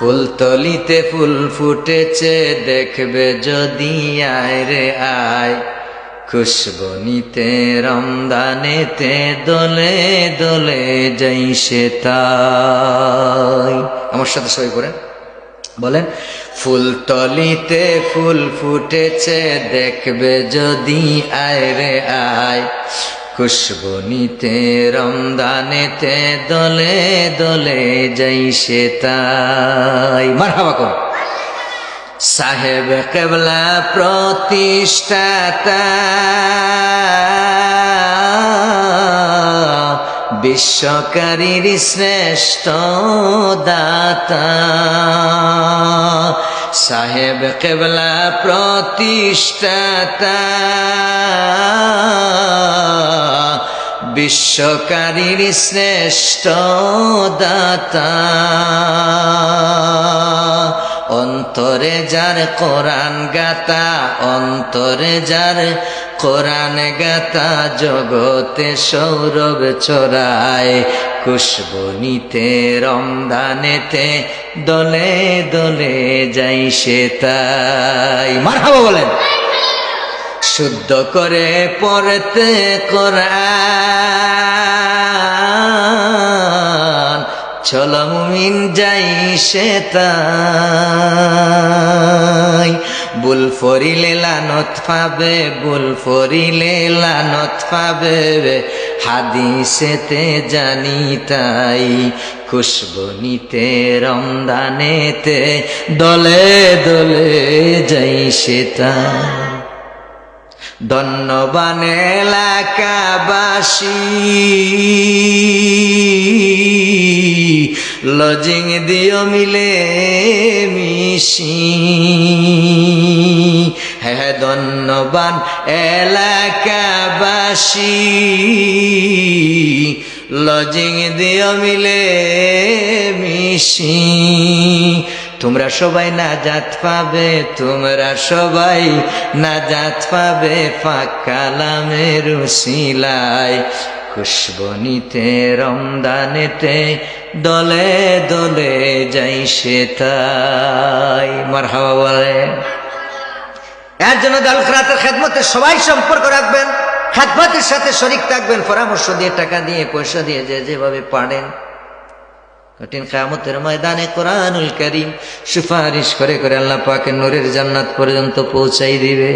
ফুলতলিতে ফুল ফুটেছে, দেখবে যদি আয় রে আয়। খুশবনিতে রমদানেতে দোলে দোলে যাই সে তাই। আমার সাথে সই করেন। বলেন, ফুলতলিতে ফুল ফুটেছে, দেখবে যদি আয় রে আয়। খুশবনিতে রমদানেতে দলে দলে যাই সে তাই। মার হাবা কোন সাহেব কেবলা প্রতিষ্ঠাতা। বিশ্বকারীর শ্রেষ্ঠ দাতা। সাহেব কেবলা প্রতিষ্ঠাতা। বিশ্বকারীর শ্রেষ্ঠ দাতা। অন্তরে যার কোরআন গাতা, অন্তরে যার কোরআন গাতা, জগতে সৌরভ চড়ায় খুশবনিতে রমদানেতে দলে দলে যাই সে তাই। মার বলেন। শুদ্ধ করে পড়তে কোরআন। চলো মুমিন যাই সে বুল ফরিলে লানত পাবে বুল ফরিলে লানত পাবে হাদিসেতে জানি তাই খুশবনিতে রমদানেতে দলে দলে যাই সে তাই। ধন্যবান এলাকাবাসী। লজিং দিও মিলে মিশি। হ্যাঁ ধন্যবান এলাকাবাসী। লজিং দিও মিলে মিশি। তোমরা সবাই নাজাত পাবে, তোমরা সবাই নাজাত পাবে ফাঁকালামের সিলাই খুশবনিতে রমদানেতে দলে দলে যাই সে তাই। মার হাওয়া বলে। এর জন্য দালখরাতের খেদমতের সবাই সম্পর্ক রাখবেন, খেদমতের সাথে শরিক থাকবেন, পরামর্শ দিয়ে, টাকা দিয়ে, পয়সা দিয়ে, যে যেভাবে পারেন। কঠিন কামতের ময়দানে কোরআনুল করিম সুপারিশ করে করে আল্লাহ পাকে নূরের জান্নাত পর্যন্ত পৌঁছাই দিবে।